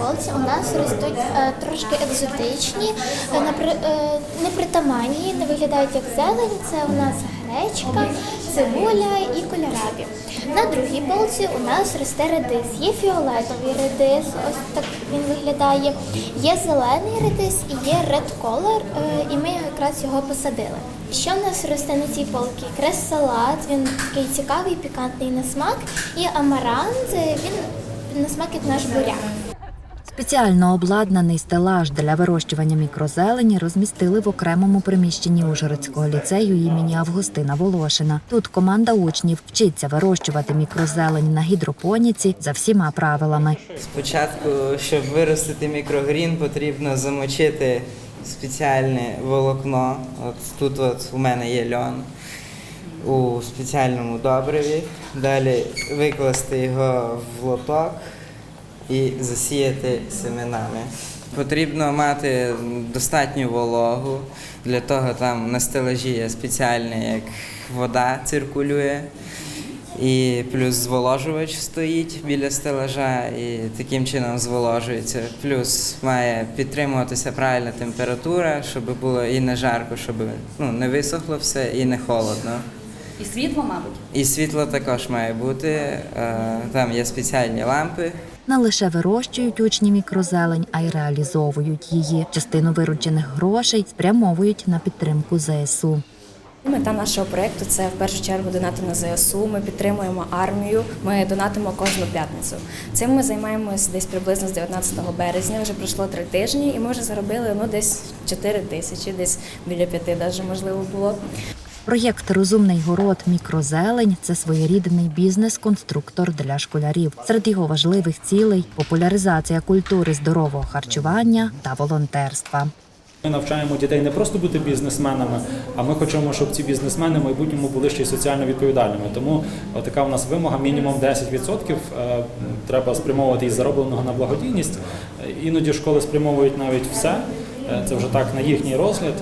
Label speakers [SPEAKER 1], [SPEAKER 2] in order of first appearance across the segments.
[SPEAKER 1] полці у нас ростуть е, трошки екзотичні, е, е, непритаманні, не виглядають як зелень. Це у нас гречка, цибуля і кольорабі. На другій полці у нас росте редис. Є фіолетовий редис, ось так він виглядає. Є зелений редис і є color, е, і ми якраз його посадили. Що в нас росте на цій полці? Крес-салат, він такий цікавий, пікантний на смак. І амарант, він на смак як наш буряк.
[SPEAKER 2] Спеціально обладнаний стелаж для вирощування мікрозелені розмістили в окремому приміщенні Ужгородського ліцею імені Августина Волошина. Тут команда учнів вчиться вирощувати мікрозелень на гідропоніці за всіма правилами.
[SPEAKER 3] Спочатку, щоб виростити мікрогрін, потрібно замочити спеціальне волокно. От тут от у мене є льон у спеціальному добриві. Далі викласти його в лоток і засіяти семенами. Потрібно мати достатню вологу. Для того там на стелажі є спеціальне, як вода циркулює. І плюс зволожувач стоїть біля стелажа і таким чином зволожується. Плюс має підтримуватися правильна температура, щоб було і не жарко, щоб ну, не висохло все і не холодно.
[SPEAKER 4] І світло, мабуть.
[SPEAKER 3] І світло також має бути. е, Там є спеціальні лампи.
[SPEAKER 2] Не лише вирощують учні мікрозелень, а й реалізовують її. Частину виручених грошей спрямовують на підтримку ЗСУ.
[SPEAKER 5] Мета нашого проєкту це в першу чергу донати на ЗСУ. Ми підтримуємо армію. Ми донатимо кожну п'ятницю. Цим ми займаємось десь приблизно з 19 березня. Вже пройшло три тижні, і ми вже заробили ну десь 4 тисячі, десь біля п'яти, навіть можливо було.
[SPEAKER 2] Проєкт Розумний город мікрозелень це своєрідний бізнес-конструктор для школярів. Серед його важливих цілей популяризація культури здорового харчування та волонтерства.
[SPEAKER 6] Ми навчаємо дітей не просто бути бізнесменами, а ми хочемо, щоб ці бізнесмени в майбутньому були ще й соціально відповідальними. Тому така у нас вимога мінімум 10% е, треба спрямовувати із заробленого на благодійність. Іноді школи спрямовують навіть все. Е, Це вже так на їхній розгляд.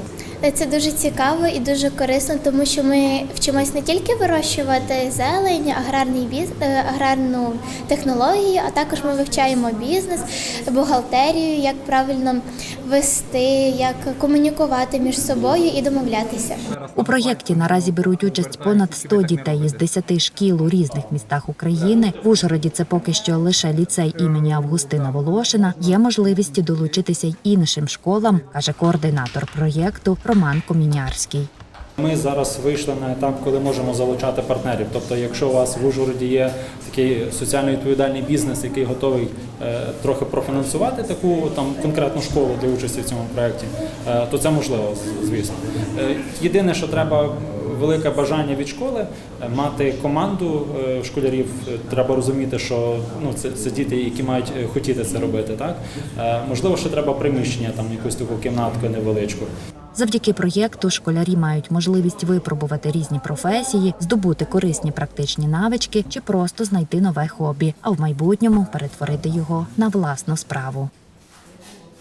[SPEAKER 1] Це дуже цікаво і дуже корисно, тому що ми вчимось не тільки вирощувати зелень, аграрний біз, е, аграрну технологію, а також ми вивчаємо бізнес, бухгалтерію, як правильно вести, як комунікувати між собою і домовлятися.
[SPEAKER 2] У проєкті наразі беруть участь понад 100 дітей із 10 шкіл у різних містах України. В Ужгороді це поки що лише ліцей імені Августина Волошина. Є можливість долучитися й іншим школам, каже координатор проєкту Роман Комінярський.
[SPEAKER 6] Ми зараз вийшли на етап, коли можемо залучати партнерів. Тобто, якщо у вас в Ужгороді є такий соціально відповідальний бізнес, який готовий е, трохи профінансувати таку там конкретну школу для участі в цьому проєкті, е, то це можливо, звісно. Е, єдине, що треба велике бажання від школи мати команду школярів. Треба розуміти, що ну це, це діти, які мають хотіти це робити. Так можливо, ще треба приміщення, там якусь таку кімнатку невеличку.
[SPEAKER 2] Завдяки проєкту школярі мають можливість випробувати різні професії, здобути корисні практичні навички чи просто знайти нове хобі, а в майбутньому перетворити його на власну справу.